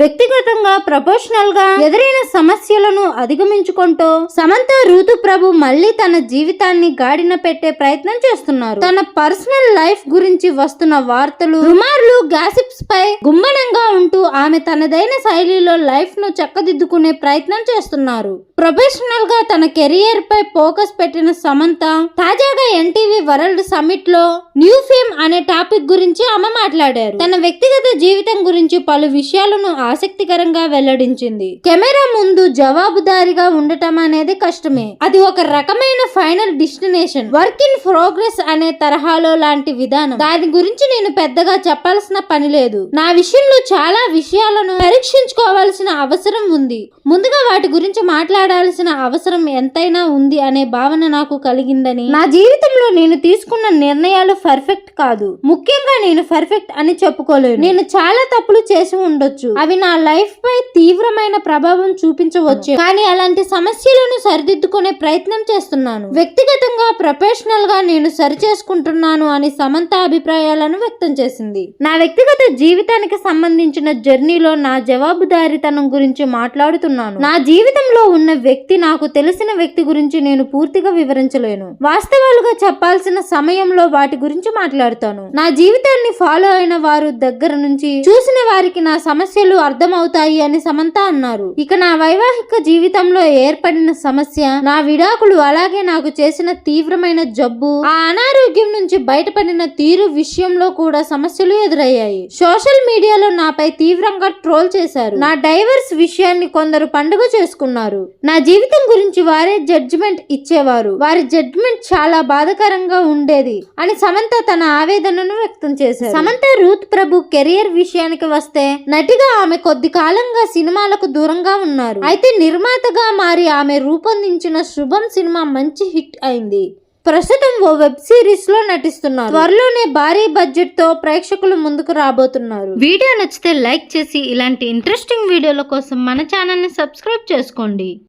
వ్యక్తిగతంగా ప్రొఫెషనల్గా ఎదురైన సమస్యలను అధిగమించుకుంటూ సమంత ఋతు ప్రభు మళ్ళీ తన జీవితాన్ని గాడిన పెట్టే ప్రయత్నం చేస్తున్నారు. తన పర్సనల్ లైఫ్ గురించి వస్తున్న వార్తలు రుమార్లు గ్యాసిప్స్ పై గుమ్మనంగా ఉంటూ ఆమె తనదైన శైలిలో లైఫ్ను చక్కదిద్దుకునే ప్రయత్నం చేస్తున్నారు. ప్రొఫెషనల్గా తన కెరియర్ పై ఫోకస్ పెట్టిన సమంత తాజాగా ఎన్టీవీ వరల్డ్ సమిట్లో న్యూ ఫేమ్ అనే టాపిక్ గురించి ఆమె మాట్లాడారు. తన వ్యక్తిగత జీవితం గురించి పలు విషయాలను ఆసక్తికరంగా వెల్లడించింది. కెమెరా ముందు జవాబుదారిగా ఉండటం అనేది కష్టమే. అది ఒక రకమైన final destination. Work in progress అనే తరహాలో లాంటి విధానం. దాని గురించి నేను పెద్దగా చెప్పాల్సిన పని లేదు. నా విషయంలో చాలా విషయాలను పరీక్షించుకోవాల్సిన అవసరం ఉంది. ముందుగా వాటి గురించి మాట్లాడాల్సిన అవసరం ఎంతైనా ఉంది అనే భావన నాకు కలిగిందని నా జీవితంలో నేను తీసుకున్న నిర్ణయాలు పర్ఫెక్ట్ కాదు. ముఖ్యంగా నేను పర్ఫెక్ట్ అని చెప్పుకోలేను. నేను చాలా తప్పులు చేసి ఉండొచ్చు. అవి నా లైఫ్ పై తీవ్రమైన ప్రభావం చూపించవచ్చు. కానీ అలాంటి సమస్యలను సరిదిద్దుకునే ప్రయత్నం చేస్తున్నాను. వ్యక్తిగతంగా ప్రొఫెషనల్గా నేను సరి చేసుకుంటున్నాను అని సమంత అభిప్రాయాలను వ్యక్తం చేసింది. నా వ్యక్తిగత జీవితానికి సంబంధించిన జర్నీలో నా జవాబుదారీతనం గురించి మాట్లాడుతున్నాను. నా జీవితంలో ఉన్న వ్యక్తి నాకు తెలిసిన వ్యక్తి గురించి నేను పూర్తిగా వివరించలేను. వాస్తవాలుగా చెప్పాల్సిన సమయంలో వాటి గురించి మాట్లాడుతాను. నా జీవితాన్ని ఫాలో అయిన వారు దగ్గర నుంచి చూసిన వారికి నా సమస్యలు అర్థమవుతాయి అని సమంత అన్నారు. ఇక నా వైవాహిక జీవితంలో ఏర్పడిన సమస్య నా విడాకులు అలాగే నాకు చేసిన తీవ్రమైన జబ్బు ఆ అనారోగ్యం నుంచి బయటపడిన తీరు విషయంలో కూడా సమస్యలు ఎదురయ్యాయి. సోషల్ మీడియాలో నాపై తీవ్రంగా ట్రోల్ చేశారు. నా డైవర్స్ విషయాన్ని కొందరు పండుగ చేసుకున్నారు. నా జీవితం గురించి వారే జడ్జిమెంట్ ఇచ్చేవారు. వారి జడ్జిమెంట్ చాలా బాధకరంగా ఉండేది అని సమంత తన ఆవేదనను వ్యక్తం చేశారు. సమంత రూత్ ప్రభు కెరియర్ విషయానికి వస్తే నటిగా ఆమె కొద్ది కాలంగా సినిమాలకు దూరంగా ఉన్నారు. అయితే నిర్మాతగా మారి ఆమె రూపొందించిన శుభం సినిమా మంచి హిట్ అయింది. ప్రస్తుతం ఓ వెబ్ సిరీస్లో నటిస్తున్నారు. త్వరలోనే భారీ బడ్జెట్తో ప్రేక్షకులు ముందుకు రాబోతున్నారు. వీడియో నచ్చితే లైక్ చేసి ఇలాంటి ఇంట్రెస్టింగ్ వీడియోల కోసం మన ఛానల్ని సబ్స్క్రైబ్ చేసుకోండి.